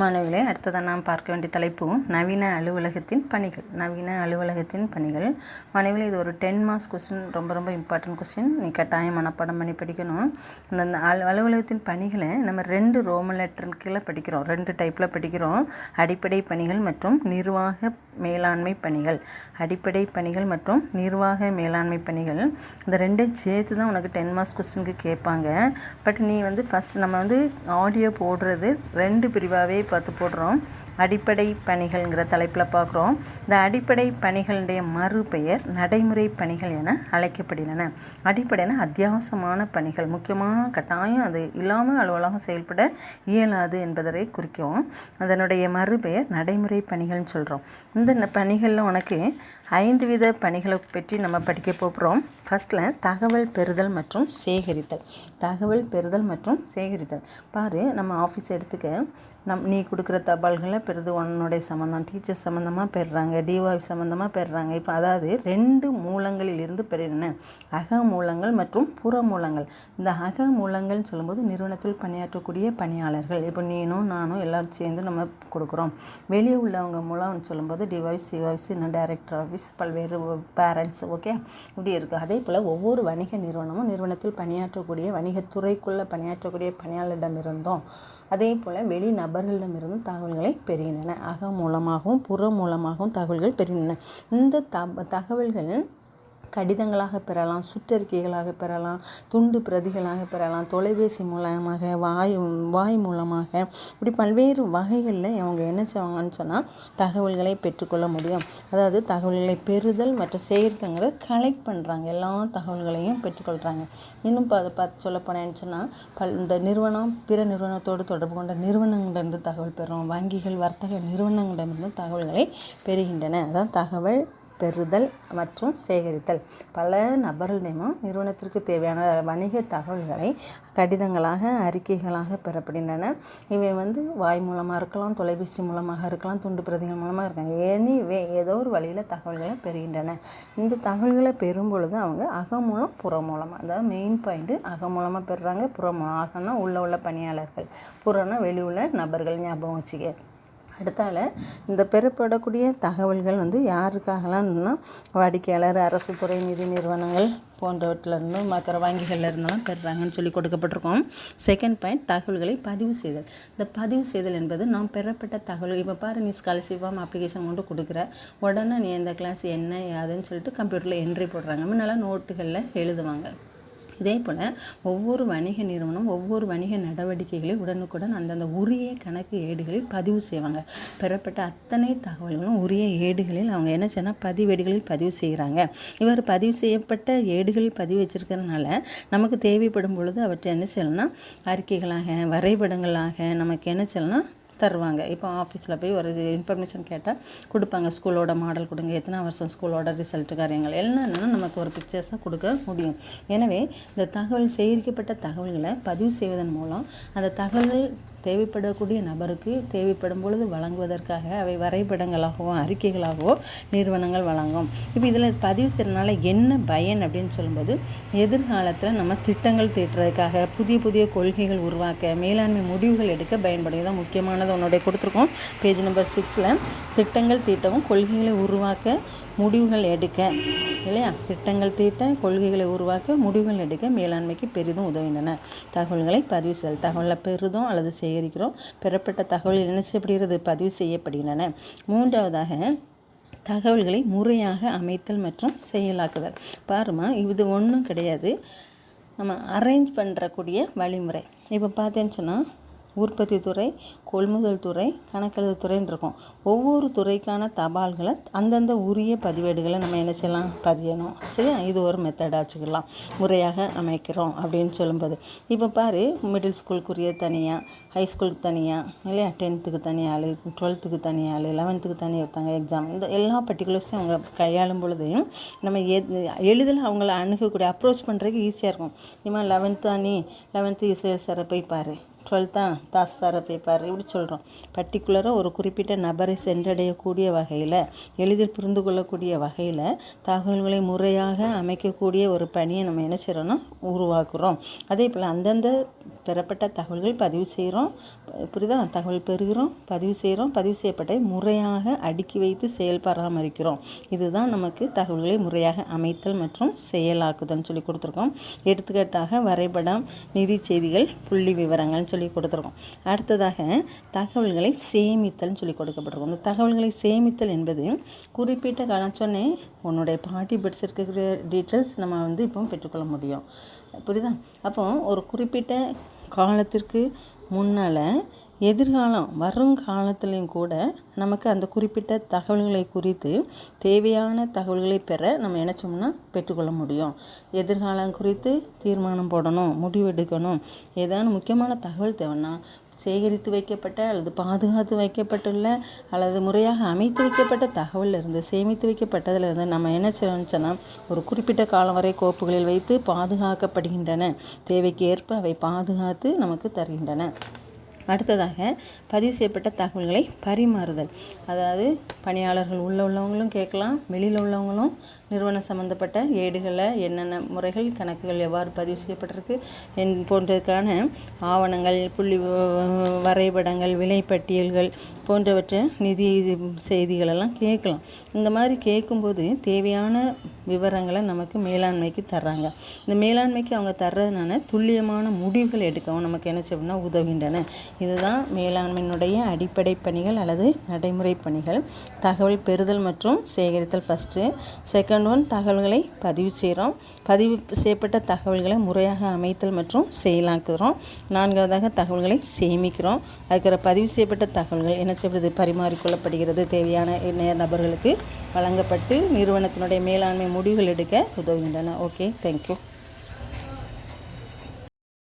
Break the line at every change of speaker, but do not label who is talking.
மாணவிகளே அடுத்ததாக நாம் பார்க்க வேண்டிய தலைப்பு நவீன அலுவலகத்தின் பணிகள். நவீன அலுவலகத்தின் பணிகள். மாணவிகளே இது ஒரு டென் மார்க்ஸ் கொஸ்டின் ரொம்ப ரொம்ப இம்பார்ட்டன்ட் கொஸ்டின் நீ கட்டாயம் மனப்பாடம் பண்ணி படிக்கணும். இந்த இந்த அலுவலகத்தின் பணிகளை நம்ம ரெண்டு ரோமன் லெட்டர் கீழே படிக்கிறோம். ரெண்டு டைப்பில் படிக்கிறோம். அடிப்படை பணிகள் மற்றும் நிர்வாக மேலாண்மை பணிகள். அடிப்படை பணிகள் மற்றும் நிர்வாக மேலாண்மை பணிகள். இந்த ரெண்டையும் சேர்த்து தான் உனக்கு டென் மார்க்ஸ் கொஸ்டினுக்கு கேட்பாங்க. பட் நீ வந்து ஃபஸ்ட் நம்ம வந்து ஆடியோ போடுறது ரெண்டு பிரிவாகவே பார்த்து போடுறோம். அடிப்படை பணிகள்ங்கிற தலைப்பில் பார்க்குறோம். இந்த அடிப்படை பணிகளுடைய மறுபெயர் நடைமுறை பணிகள் என அழைக்கப்படுகின்றன அடிப்படைனா அத்தியாவசியமான பணிகள். முக்கியமான கட்டாயம் அது இல்லாமல் அலுவலகம் செயல்பட இயலாது என்பதை குறிக்கும். அதனுடைய மறுபெயர் நடைமுறை பணிகள்னு சொல்கிறோம் இந்த பணிகளில் உனக்கு ஐந்து வித பணிகளை பற்றி நம்ம படிக்க போகிறோம் ஃபஸ்ட்டில் தகவல் பெறுதல் மற்றும் சேகரித்தல். தகவல் பெறுதல் மற்றும் சேகரித்தல். பாரு நம்ம ஆஃபீஸ் எடுத்துக்க. நம் நீ கொடுக்குற தபால்களை பெறுது உன்னுடைய சம்மந்தம் டீச்சர் சம்மந்தமாக பெறுறாங்க டிஒய் சம்மந்தமாக பெறுறாங்க. இப்போ அதாவது ரெண்டு மூலங்களில் இருந்து பெறுகின்றன. அக மூலங்கள் மற்றும் புற மூலங்கள். இந்த அக மூலங்கள்னு சொல்லும்போது நிறுவனத்தில் பணியாற்றக்கூடிய பணியாளர்கள். இப்போ நீனும் நானும் எல்லாரும் சேர்ந்து நம்ம கொடுக்குறோம். வெளியே உள்ளவங்க மூலம்னு சொல்லும்போது டிவாய்ஸ் சிவாய்ஸ் இன்னும் டைரக்டர் ஆஃபீஸ் பல்வேறு பேரண்ட்ஸ் ஓகே இப்படி இருக்குது அதே போல் ஒவ்வொரு வணிக நிறுவனமும் நிறுவனத்தில் பணியாற்றக்கூடிய வணிகத்துறைக்குள்ளே பணியாற்றக்கூடிய பணியாளரிடமிருந்தும் அதே போல் வெளி நபர்களிடமிருந்தும் தகவல்களை பெறுகின்றன. அக மூலமாகவும் புற மூலமாகவும் தகவல்கள் பெறுகின்றன. இந்த த தகவல்கள் கடிதங்களாக பெறலாம் சுற்றறிக்கைகளாக பெறலாம் துண்டு பிரதிகளாக பெறலாம் தொலைபேசி மூலமாக வாய் வாய் மூலமாக. இப்படி பல்வேறு வகைகளில் அவங்க என்ன செய்வாங்கன்னு சொன்னால் தகவல்களை பெற்றுக்கொள்ள முடியும். அதாவது தகவல்களை பெறுதல் மற்றும் சேகரித்தங்கிறத கலெக்ட் பண்ணுறாங்க எல்லா தகவல்களையும் பெற்றுக்கொள்கிறாங்க இன்னும் அதை பார்த்து சொல்லப்போனேன்னு சொன்னால் பல் இந்த நிறுவனம் பிற நிறுவனத்தோடு தொடர்பு கொண்ட நிறுவனங்களிலிருந்து தகவல் பெறும். வங்கிகள் வர்த்தக நிறுவனங்களிடமிருந்து தகவல்களை பெறுகின்றன. அதான் தகவல் பெறுதல் மற்றும் சேகரித்தல். பல நபர்களிடமும் நிறுவனத்திற்கு தேவையான வணிக தகவல்களை கடிதங்களாக அறிக்கைகளாக பெறப்படுகின்றன. இவை வந்து வாய் மூலமாக இருக்கலாம் தொலைபேசி மூலமாக இருக்கலாம் துண்டு பிரதிகள் மூலமாக இருக்கலாம். எனிவே ஏதோ ஒரு வழியில் தகவல்களை பெறுகின்றன. இந்த தகவல்களை பெறும் பொழுது அவங்க அகமூலம் புறமூலமாக அதாவது மெயின் பாயிண்ட்டு அகமூலமாக பெறுறாங்க புறமூலம் ஆகனா உள்ள உள்ள பணியாளர்கள் புறம்னா வெளி உள்ள நபர்கள் ஞாபகம் வச்சுக்க. அடுத்தால இந்த பெறப்படக்கூடிய தகவல்கள் வந்து யாருக்காகலாம்னா வாடிக்கையாளர் அரசு துறை நிதி நிறுவனங்கள் போன்றவற்றிலிருந்தும் மற்ற வங்கிகளில் இருந்தெல்லாம் பெறுறாங்கன்னு சொல்லி கொடுக்கப்பட்டிருக்கோம். செகண்ட் பாயிண்ட் தகவல்களை பதிவு செய்தல். இந்த பதிவு செய்தல் என்பது நாம் பெறப்பட்ட தகவல் இப்போ பாரு நீ ஸ்காலர்ஷிப் ஃபார்ம் அப்ளிகேஷன் கொண்டு கொடுக்குற. உடனே நீ எந்த கிளாஸ் என்ன யாதுன்னு சொல்லிட்டு கம்ப்யூட்டரில் என்ட்ரி போடுறாங்க. முன்னெல்லாம் நோட்டுகளில் எழுதுவாங்க. இதே போல் ஒவ்வொரு வணிக நிறுவனம் ஒவ்வொரு வணிக நடவடிக்கைகளை உடனுக்குடன் அந்தந்த உரிய கணக்கு ஏடுகளில் பதிவு செய்வாங்க. பெறப்பட்ட அத்தனை தகவல்களும் உரிய ஏடுகளில் அவங்க என்ன சொன்னால் பதிவேடுகளில் பதிவு செய்கிறாங்க இவர் பதிவு செய்யப்பட்ட ஏடுகளில் பதிவு வச்சிருக்கிறதுனால நமக்கு தேவைப்படும் பொழுது அவற்றை என்ன செய்யணும்னா அறிக்கைகளாக வரைபடங்களாக நமக்கு என்ன செய்யணும்னா தருவாங்க. இப்போ ஆஃபீஸில் போய் ஒரு இன்ஃபர்மேஷன் கேட்டால் கொடுப்பாங்க. ஸ்கூலோட மாடல் கொடுங்க. எத்தனை வருஷம் ஸ்கூலோட ரிசல்ட் காரியங்கள்? எல்லாம் என்னென்னா நமக்கு ஒரு பிக்சர்ஸாக கொடுக்க முடியும். எனவே இந்த தகவல் சேகரிக்கப்பட்ட தகவல்களை பதிவு செய்வதன் மூலம் அந்த தகவல்கள் தேவைப்படக்கூடிய நபருக்கு தேவைப்படும் பொழுது வழங்குவதற்காக அவை வரைபடங்களாகவோ அறிக்கைகளாகவோ நிறுவனங்கள் வழங்கும். இப்போ இதில் பதிவு செய்கிறதுனால என்ன பயன் அப்படின்னு சொல்லும்போது எதிர்காலத்தில் நம்ம திட்டங்கள் தீட்டுறதுக்காக புதிய புதிய கொள்கைகள் உருவாக்க மேலாண்மை முடிவுகள் எடுக்க பயன்படும் இதான் முக்கியமானது. உன்னுடைய கொடுத்துருக்கோம் பேஜ் நம்பர் சிக்ஸில் திட்டங்கள் தீட்டவும் கொள்கைகளை உருவாக்க முடிவுகள் எடுக்க இல்லையா? திட்டங்கள் தீட்ட கொள்கைகளை உருவாக்க முடிவுகள் எடுக்க மேலாண்மைக்கு பெரிதும் உதவுகின்றன. தகவல்களை பதிவு செய்தல் தகவலை பெறுதும் அல்லது சேகரிக்கிறோம் பெறப்பட்ட தகவல் என்ன பதிவு செய்யப்படுகின்றன. மூன்றாவதாக தகவல்களை முறையாக அமைத்தல் மற்றும் செயலாக்குதல். பாருமா இது ஒன்றும் கிடையாது. நம்ம அரேஞ்ச் பண்ணுறக்கூடிய வழிமுறை. இப்போ பார்த்தேன்னு சொன்னால் உற்பத்தி துறை கொள்முதல் துறை கணக்கெழுது துறைன்னு இருக்கும். ஒவ்வொரு துறைக்கான தபால்களை அந்தந்த உரிய பதிவேடுகளை நம்ம என்ன செய்யலாம்? பதியணும். சரியா? இது ஒரு மெத்தடாக வச்சுக்கலாம். முறையாக அமைக்கிறோம் அப்படின்னு சொல்லும்போது. இப்போ பாரு மிடில் ஸ்கூலுக்குரிய தனியாக ஹை ஸ்கூலுக்கு தனியாக இல்லையா? டென்த்துக்கு தனியாக ஆள் டுவெல்த்துக்கு தனியாக ஆள் லெவன்த்துக்கு தனியாக ஒருத்தாங்க எக்ஸாம் இந்த எல்லா பர்டிகுலர்ஸையும் அவங்க கையாளும் பொழுதையும் நம்ம எ எளிதில் அவங்கள அணுகக்கூடிய அப்ரோச் பண்ணுறதுக்கு ஈஸியாக இருக்கும். இம்மா லெவன்த்து அணி லெவன்த்து இசையல் சாரை போய் பாரு. டுவெல்த்தா தாசார பேப்பர். இப்படி சொல்கிறோம் பர்டிகுலராக ஒரு குறிப்பிட்ட நபரை சென்றடையக்கூடிய வகையில் எளிதில் புரிந்து கொள்ளக்கூடிய வகையில் தகவல்களை முறையாக அமைக்கக்கூடிய ஒரு பணியை நம்ம என்ன செய்கிறோன்னா உருவாக்குறோம். அதே போல் அந்தந்த பெறப்பட்ட தகவல்கள் பதிவு செய்கிறோம் புரியுதா? தகவல் பெறுகிறோம் பதிவு செய்கிறோம் பதிவு செய்யப்பட்ட முறையாக அடுக்கி வைத்து செயல் பராமரிக்கிறோம். இதுதான் நமக்கு தகவல்களை முறையாக அமைத்தல் மற்றும் செயலாக்குதல்னு சொல்லி கொடுத்துருக்கோம். எடுத்துக்காட்டாக வரைபடம் நிதி செய்திகள் புள்ளி விவரங்கள்னு சொல்லி கொடுத்துருக்கோம். அடுத்ததாக தகவல்களை சேமித்தல்னு சொல்லி கொடுக்கப்பட்டிருக்கோம். இந்த தகவல்களை சேமித்தல் என்பது குறிப்பிட்ட காலம் சொன்னேன் உன்னுடைய பாட்டி படிச்சிருக்கிற டீட்டெயில்ஸ் நம்ம வந்து இப்போ பெற்றுக்கொள்ள முடியும். புரியுதா? அப்போ ஒரு குறிப்பிட்ட காலத்திற்கு முன்னால் எதிர்காலம் வருங்காலத்துலேயும் கூட நமக்கு அந்த குறிப்பிட்ட தகவல்களை குறித்து தேவையான தகவல்களை பெற நம்ம நினச்சோம்னா பெற்றுக்கொள்ள முடியும். எதிர்காலம் குறித்து தீர்மானம் போடணும் முடிவெடுக்கணும். ஏதாவது முக்கியமான தகவல் தேவைன்னா சேகரித்து வைக்கப்பட்ட அல்லது பாதுகாத்து வைக்கப்பட்டுள்ள அல்லது முறையாக அமைத்து வைக்கப்பட்ட தகவலில் இருந்து சேமித்து வைக்கப்பட்டதில் இருந்து நம்ம என்ன செய்யணும்னா ஒரு குறிப்பிட்ட காலம் வரை கோப்புகளில் வைத்து பாதுகாக்கப்படுகின்றன. தேவைக்கு ஏற்ப அவை பாதுகாத்து நமக்கு தருகின்றன. அடுத்ததாக பதிவு செய்யப்பட்ட தகவல்களை பரிமாறுதல். அதாவது பணியாளர்கள் உள்ள உள்ளவங்களும் கேட்கலாம் வெளியில் உள்ளவங்களும் நிறுவனம் சம்மந்தப்பட்ட ஏடுகளை என்னென்ன முறைகள் கணக்குகள் எவ்வாறு பதிவு செய்யப்பட்டிருக்கு என் போன்றதுக்கான ஆவணங்கள் புள்ளி வரைபடங்கள் விலைப்பட்டியல்கள் போன்றவற்றை நிதி செய்திகளெல்லாம் கேட்கலாம். இந்த மாதிரி கேட்கும்போது தேவையான விவரங்களை நமக்கு மேலாண்மைக்கு தர்றாங்க. இந்த மேலாண்மைக்கு அவங்க தர்றதுனால துல்லியமான முடிவுகள் எடுக்கவும் நமக்கு என்ன செய்யணும்னா உதவுகின்றன. இதுதான் மேலாண்மையினுடைய அடிப்படை பணிகள் அல்லது நடைமுறை பணிகள். தகவல் பெறுதல் மற்றும் சேகரித்தல் ஃபஸ்ட்டு செகண்ட் ஒன் தகவல்களை பதிவு செய்கிறோம். பதிவு செய்யப்பட்ட தகவல்களை முறையாக அமைத்தல் மற்றும் செயலாக்குகிறோம். நான்காவதாக தகவல்களை சேமிக்கிறோம். அதுக்கிற பதிவு செய்யப்பட்ட தகவல்கள் என்ன செய்வது பரிமாறிக்கொள்ளப்படுகிறது. தேவையான நபர்களுக்கு வழங்கப்பட்டு நிறுவனத்தினுடைய மேலாண்மை முடிவுகள் எடுக்க உதவுகின்றன. Okay thank you